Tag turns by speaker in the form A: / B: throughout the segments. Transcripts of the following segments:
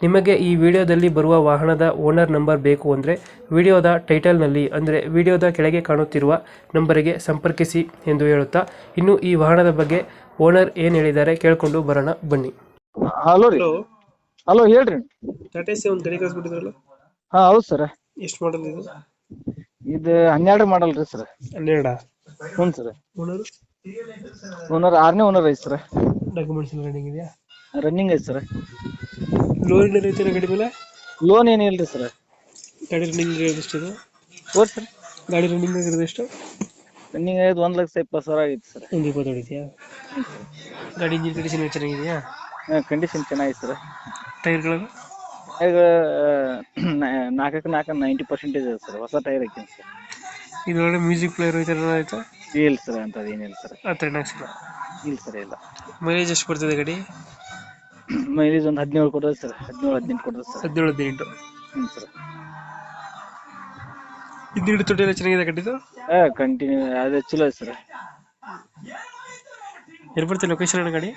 A: ನಿಮಗೆ ಈ ವಿಡಿಯೋದಲ್ಲಿ ಬರುವ ವಾಹನದ ಓನರ್ ನಂಬರ್ ಬೇಕು ಅಂದರೆ ವಿಡಿಯೋದ ಟೈಟಲ್ನಲ್ಲಿ ಅಂದರೆ ವಿಡಿಯೋದ ಕೆಳಗೆ ಕಾಣುತ್ತಿರುವ ನಂಬರಿಗೆ ಸಂಪರ್ಕಿಸಿ ಎಂದು ಹೇಳುತ್ತಾ ಇನ್ನು ಈ ವಾಹನದ ಬಗ್ಗೆ ಓನರ್ ಏನು ಹೇಳಿದ್ದಾರೆ ಕೇಳಿಕೊಂಡು ಬರೋಣ ಬನ್ನಿ.
B: ಹಲೋ ರೀ. ಹಲೋ. ಹೇಳ್ರಿ.
A: ಟಾಟಾ ಸಿ ಒಂದು ಗಾಡಿ ಕಳಿಸ್ಬಿಟ್ಟಿದ್ರಲ್ಲ?
B: ಹಾ ಹೌದು ಸರ್.
A: ಎಷ್ಟು ಮಾಡಲ್ ಇದು?
B: ಇದು ಹನ್ನೆರಡು ಮಾಡಲ್ ರೀ ಸರ್.
A: ಹನ್ನೆರಡ?
B: ಹ್ಞೂ ಸರ್.
A: ಓನರ್
B: ಓನರ್ ಆರನೇ ಓನರ್ ಐತಿ ಸರ್.
A: ಡಾಕ್ಯುಮೆಂಟ್ಸ್ ಎಲ್ಲ ರನ್ನಿಂಗ್ ಇದೆಯಾ?
B: ರನ್ನಿಂಗ್ ಐತಿ ಸರ್.
A: ಲೋನ್ ಏನಾರು ಐತೆ ಗಾಡಿ ಮೇಲೆ?
B: ಲೋನ್ ಏನಿಲ್ಲ ರೀ ಸರ್
A: ಗಾಡಿ ರನ್ನಿಂಗ್ ಇದು?
B: ಓದ್ ಸರ್
A: ಗಾಡಿ ರನ್ನಿಂಗ್ ಆಗಿರೋದು ಎಷ್ಟು?
B: ರನ್ನಿಂಗ್ ಆಗಿದ್ದು ಒಂದು ಲಕ್ಷ ಇಪ್ಪತ್ತು ಸಾವಿರ ಆಗಿತ್ತು ಸರ್
A: ಒಂದು ಇಪ್ಪತ್ತು ಹೊಡಿದ್ಯಾ ಗಾಡಿ ಇಂಜಿನ್ ಕಂಡೀಷನ್ ಚೆನ್ನಾಗಿದೆಯಾ?
B: ಕಂಡೀಷನ್ ಚೆನ್ನಾಗಿದೆ ಸರ್
A: ಟೈರ್ಗಳು
B: ಈಗ ನಾಲ್ಕಕ್ಕೆ ನಾಲ್ಕು ನೈಂಟಿ ಪರ್ಸೆಂಟೇಜ್ ಇದೆ ಸರ್ ಹೊಸ ಟೈರ್ ಹಾಕಿನಿ ಸರ್
A: ಇದ್ರೊಳಗೆ ಮ್ಯೂಸಿಕ್ ಪ್ಲೇಯರ್ ಐತೆ ಆಯ್ತಾ?
B: ಇಲ್ಲ ಸರ್ ಅಂಥದ್ದು ಏನಿಲ್ಲ ಸರ್
A: ಆ ಥರ ಏನಾಗ್ಸಿಲ್ಲ?
B: ಇಲ್ಲ ಸರ್ ಇಲ್ಲ.
A: ಮೈಲೇಜ್ ಎಷ್ಟು ಬರ್ತದೆ ಗಾಡಿ?
B: ಮೈಲೇಜ್ ಒಂದು ಹದಿನೇಳು ಕೊಡೋದು ಸರ್. ಹದಿನೇಳು ಹದಿನೆಂಟು ಕೊಡೋದು ಸರ್.
A: ಹದಿನೇಳು ಹದಿನೆಂಟು.
B: ಹ್ಞೂ ಸರ್.
A: ಹಿಂದಿನ ತೊಟ್ಟಿ ಎಲ್ಲ ಚೆನ್ನಾಗಿದೆ ಕಟ್ಟಿದ್ದು
B: ಹಾಂ ಕಂಟಿನ್ಯೂ ಅದು ಚಲೋ ಐತಿ ಸರ್.
A: ಎಲ್ಲಿ ಬರ್ತದೆ ಲೊಕೇಶನ್ ಅಣ್ಣ ಗಾಡಿ?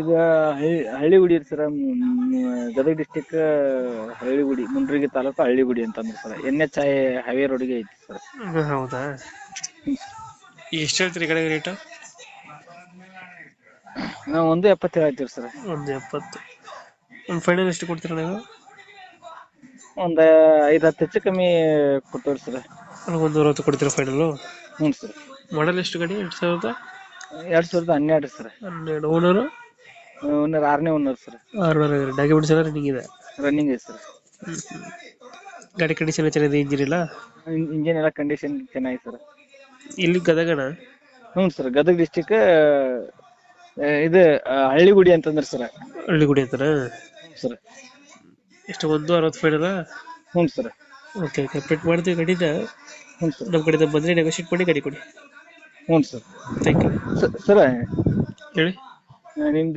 B: ಈಗ ಹಳ್ಳಿ ಹಳ್ಳಿಗುಡಿ ಸರ್. ಗದಗ ಡಿಸ್ಟಿಕ್ ಹಳ್ಳಿಗುಡಿ ಮುಂಡ್ರಿಗಿ ತಾಲೂಕು ಹಳ್ಳಿಗುಡಿ ಅಂತಂದ್ರೆ sir. N H I highway ರೋಡ್ಗೆ ಐತಿ ಸರ್.
A: ಹ್ಮ್, ಹೌದಾ? ಎಷ್ಟು ಹೇಳ್ತೀರಿ ಗಾಡಿ ರೇಟ್?
B: ನಾವು ಒಂದು ಎಪ್ಪತ್ತು ಹೇಳ್ತೀವಿ ಸರ್.
A: ಒಂದು ಎಪ್ಪತ್ತು. ಒಂದು ಫೈನಲ್ ಎಷ್ಟು ಕೊಡ್ತೀರ ನೀವು?
B: ಒಂದು ಐದು ಹತ್ತು ಹೆಚ್ಚು ಕಮ್ಮಿ ಕೊಟ್ಟವ್ರಿ ಸರ್.
A: ಒಂದು ಅರವತ್ತು ಕೊಡ್ತೀರಾ ಫೈನಲು
B: ಹ್ಞೂ ಸರ್.
A: ಮಾಡಲ್ ಎಷ್ಟು ಗಾಡಿ? ಎರಡು ಸಾವಿರದ?
B: ಎರಡು ಸಾವಿರದ ಹನ್ನೆರಡು ಸರ್.
A: ಹನ್ನೆರಡು. ಓನರು
B: ಓನರ್ ಆರನೇ ಓನರ್ ಸರ್.
A: ಆರುನೂರ ಡಾಕ್ಯುಮೆಂಟ್ಸ್ ಎಲ್ಲ ರನ್ನಿಂಗ್ ಇದೆ?
B: ರನ್ನಿಂಗ್ ಇದೆ ಸರ್.
A: ಗಾಡಿ ಕಂಡೀಷನ್ ಚೆನ್ನಾಗಿದೆ ಇಂಜಿನ್ ಇಲ್ಲ
B: ಇಂಜಿನ್ ಎಲ್ಲ ಕಂಡೀಷನ್ ಚೆನ್ನಾಗಿದೆ ಸರ್.
A: ಇಲ್ಲಿ ಗದಗಣ
B: ಹ್ಞೂ ಸರ್. ಗದಗ ಡಿಸ್ಟಿಕ್ ಇದು ಹಳ್ಳಿಗುಡಿ ಅಂತಂದ್ರೆ ಸರ್.
A: ಹಳ್ಳಿಗುಡಿ ಅಂತಾರ?
B: ಸರ್.
A: ಎಷ್ಟು ಒಂದು ಅರವತ್ತು ಫೈನಲ್ಲ
B: ಹ್ಞೂ ಸರ್.
A: Okay okay. ಪೆಟ್ ಮಾಡ್ತೀವಿ ಗಾಡಿನ
B: ಹ್ಞೂ ಸರ್.
A: ನಮ್ಮ ಕಡೆಯಿಂದ ಬಂದರೆ ನೆಗೋಷಿಯೇಟ್ ಮಾಡಿ ಗಾಡಿ ಕೊಡಿ.
B: ಹ್ಞೂ ಸರ್.
A: ಥ್ಯಾಂಕ್ ಯು
B: ಸರ್
A: ಹೇಳಿ.
B: ನಿಮ್ದು